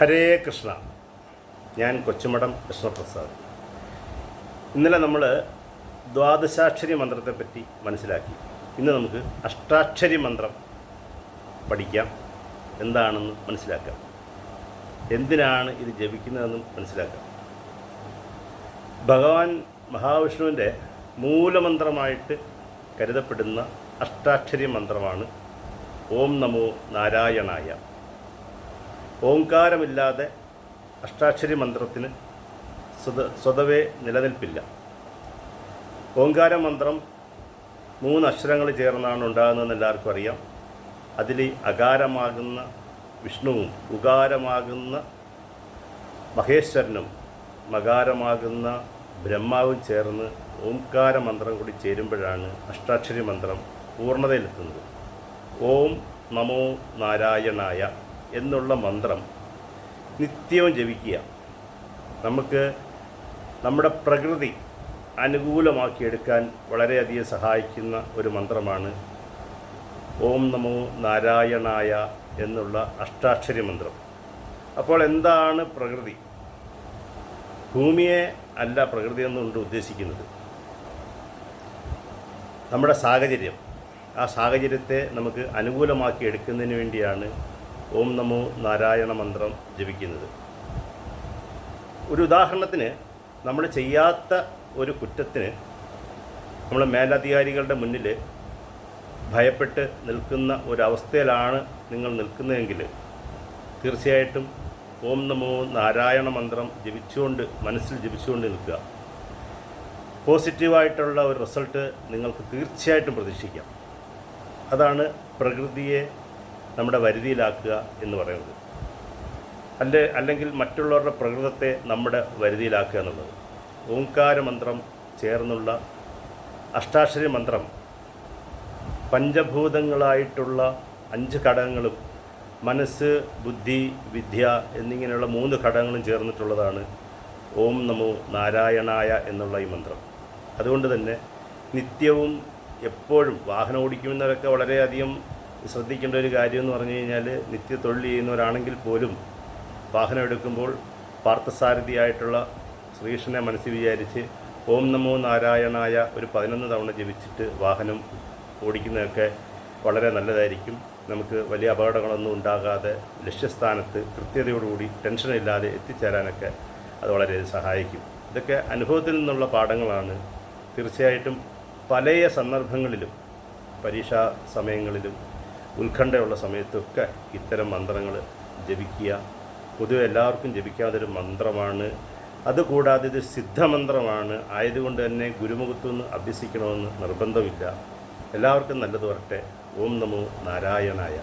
ഹരേ കൃഷ്ണ. ഞാൻ കൊച്ചുമടം കൃഷ്ണപ്രസാദ്. ഇന്നലെ നമ്മൾ ദ്വാദശാക്ഷരി മന്ത്രത്തെപ്പറ്റി മനസ്സിലാക്കി. ഇന്ന് നമുക്ക് അഷ്ടാക്ഷരി മന്ത്രം പഠിക്കാം. എന്താണെന്ന് മനസ്സിലാക്കാം. എന്തിനാണ് ഇത് ജപിക്കുന്നതെന്നും മനസ്സിലാക്കാം. ഭഗവാൻ മഹാവിഷ്ണുവിന്റെ മൂലമന്ത്രമായിട്ട് കരുതപ്പെടുന്ന അഷ്ടാക്ഷരി മന്ത്രമാണ് ഓം നമോ നാരായണായ. ഓംകാരമില്ലാതെ അഷ്ടാക്ഷരി മന്ത്രത്തിന് സ്വത സ്വതവേ നിലനിൽപ്പില്ല. ഓംകാര മന്ത്രം മൂന്ന് അക്ഷരങ്ങൾ ചേർന്നാണ് ഉണ്ടാകുന്നതെന്ന് എല്ലാവർക്കും അറിയാം. അതിൽ അകാരമാകുന്ന വിഷ്ണുവും ഉകാരമാകുന്ന മഹേശ്വരനും മകാരമാകുന്ന ബ്രഹ്മാവും ചേർന്ന് ഓംകാര മന്ത്രം കൂടി ചേരുമ്പോഴാണ് അഷ്ടാക്ഷരി മന്ത്രം പൂർണതയിലെത്തുന്നത്. ഓം നമോ നാരായണായ. എന്നുള്ള മന്ത്രം നിത്യവും ജപിക്കുക. നമുക്ക് നമ്മുടെ പ്രകൃതി അനുകൂലമാക്കിയെടുക്കാൻ വളരെയധികം സഹായിക്കുന്ന ഒരു മന്ത്രമാണ് ഓം നമോ നാരായണായ എന്നുള്ള അഷ്ടാക്ഷരി മന്ത്രം. അപ്പോൾ എന്താണ് പ്രകൃതി? ഭൂമിയെ അല്ല പ്രകൃതി എന്നുകൊണ്ട് ഉദ്ദേശിക്കുന്നത്. നമ്മുടെ സാഹചര്യം. ആ സാഹചര്യത്തെ നമുക്ക് അനുകൂലമാക്കി എടുക്കുന്നതിന് വേണ്ടിയാണ് ഓം നമോ നാരായണ മന്ത്രം ജപിക്കുന്നത്. ഒരു ഉദാഹരണത്തിന് നമ്മൾ ചെയ്യാത്ത ഒരു കുറ്റത്തിന് നമ്മൾ മേലധികാരികളുടെ മുന്നിൽ ഭയപ്പെട്ട് നിൽക്കുന്ന ഒരവസ്ഥയിലാണ് നിങ്ങൾ നിൽക്കുന്നതെങ്കിൽ തീർച്ചയായിട്ടും ഓം നമോ നാരായണ മന്ത്രം ജപിച്ചുകൊണ്ട് മനസ്സിൽ ജപിച്ചുകൊണ്ട് നിൽക്കുക. പോസിറ്റീവായിട്ടുള്ള ഒരു റിസൾട്ട് നിങ്ങൾക്ക് തീർച്ചയായിട്ടും പ്രതീക്ഷിക്കാം. അതാണ് പ്രകൃതിയെ നമ്മുടെ വരുതിയിലാക്കുക എന്ന് പറയുന്നത്. അല്ലെ അല്ലെങ്കിൽ മറ്റുള്ളവരുടെ പ്രകൃതത്തെ നമ്മുടെ വരുതിയിലാക്കുക എന്നുള്ളത്. ഓംകാര മന്ത്രം ചേർന്നുള്ള അഷ്ടാക്ഷരി മന്ത്രം പഞ്ചഭൂതങ്ങളായിട്ടുള്ള അഞ്ച് ഘടകങ്ങളും മനസ്സ് ബുദ്ധി വിദ്യ എന്നിങ്ങനെയുള്ള മൂന്ന് ഘടകങ്ങളും ചേർന്നിട്ടുള്ളതാണ് ഓം നമോ നാരായണായ എന്നുള്ള ഈ മന്ത്രം. അതുകൊണ്ട് തന്നെ നിത്യവും എപ്പോഴും വാഹനം ഓടിക്കുന്നവരൊക്കെ വളരെയധികം ശ്രദ്ധിക്കേണ്ട ഒരു കാര്യം എന്ന് പറഞ്ഞു കഴിഞ്ഞാൽ നിത്യ തൊഴിൽ ചെയ്യുന്നവരാണെങ്കിൽ പോലും വാഹനം എടുക്കുമ്പോൾ പാർത്ഥസാരഥിയായിട്ടുള്ള ശ്രീകൃഷ്ണനെ മനസ്സിൽ വിചാരിച്ച് ഓം നമോ നാരായണായ ഒരു പതിനൊന്ന് തവണ ജപിച്ചിട്ട് വാഹനം ഓടിക്കുന്നതൊക്കെ വളരെ നല്ലതായിരിക്കും. നമുക്ക് വലിയ അപകടങ്ങളൊന്നും ഉണ്ടാകാതെ ലക്ഷ്യസ്ഥാനത്ത് കൃത്യതയോടുകൂടി ടെൻഷനില്ലാതെ എത്തിച്ചേരാനൊക്കെ അത് വളരെ സഹായിക്കും. ഇതൊക്കെ അനുഭവത്തിൽ നിന്നുള്ള പാഠങ്ങളാണ്. തീർച്ചയായിട്ടും പല സന്ദർഭങ്ങളിലും പരീക്ഷാ സമയങ്ങളിലും ഉത്കണ്ഠയുള്ള സമയത്തൊക്കെ ഇത്തരം മന്ത്രങ്ങൾ ജപിക്കുക. പൊതുവെ എല്ലാവർക്കും ജപിക്കാതൊരു മന്ത്രമാണ്. അതുകൂടാതെ ഇത് സിദ്ധമന്ത്രമാണ്. ആയതുകൊണ്ട് തന്നെ ഗുരുമുഖത്തുനിന്ന് അഭ്യസിക്കണമെന്ന് നിർബന്ധമില്ല. എല്ലാവർക്കും നല്ലത് വരട്ടെ. ഓം നമോ നാരായണായ.